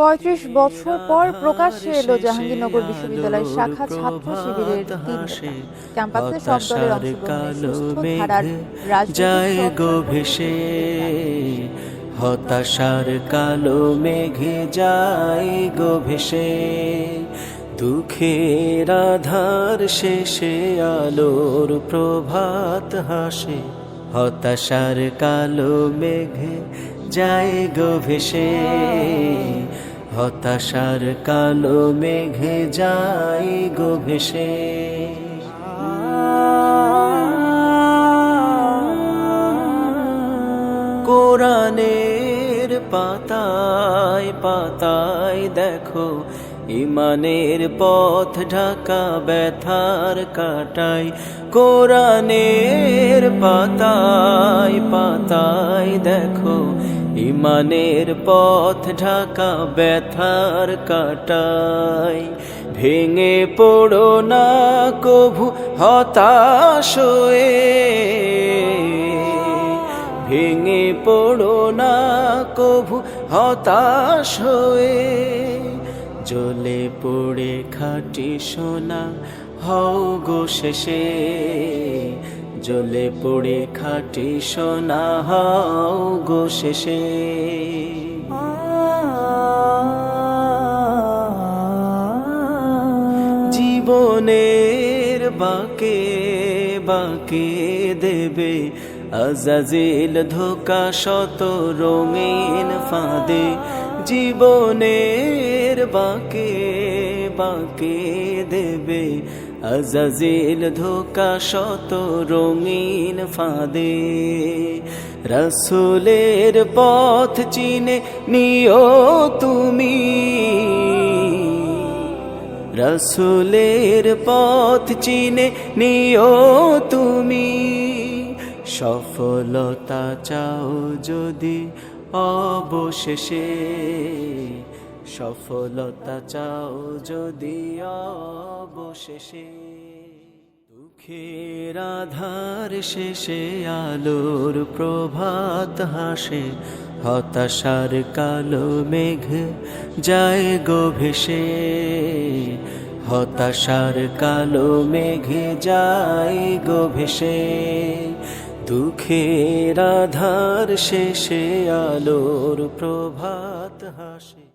পঁয়ত্রিশ বছর পর প্রকাশ্যে এলো জাহাঙ্গীরনগর বিশ্ববিদ্যালয় শাখা ছাত্র শিবিরের তিন। ক্যাম্পাসে সব দলের অংশগ্রহণে হতাশার কালো মেঘে যায় গো ভেসে। দুঃখের আধার শেষে আলোর প্রভাত হাসে। হতাশার কালো মেঘে যায় গো ভেসে। হতাশার কালো মেঘে যায় গো ভেসে। কোরআনের পাতায় পাতায় দেখো, ইমানের পথ ঢাকা ব্যথার কাটাই কোরআনের পাতায় পাতায় দেখো, ইমানের পথ ঢাকা ব্যথার কাটাই ভেঙে পড়ো না, কভু হতাশ হয়ে ভেঙে পড়ো না, কভু হতাশ হয়ে। জলে পড়ে খাটি সোনা, হও গো শেষে। জ্বলে পড়ে খাটি সোনা, হও গো শেষে। জীবনের বাকে বাকে দেবে আজাজিল ধোকা শত রঙিন ফাঁদে, জীবনের বাকে বাকে দেবে। আজাজিল ধোকা শত রঙিন ফাঁদে, রসুলের পথ চিনে নিও তুমি। রসুলের পথ চিনে নিও তুমি। সফলতা চাও যদি অবশেষে, সফলতা চাও যদি অবশেষে। দুঃখের আধার শেষে আলোর প্রভাত হাসে, হতাশার কালো মেঘ যায় গো ভেসে হতাশার কালো মেঘে যায় গো ভেসে দুঃখের আধার শেষে আলোর প্রভাত হাসে।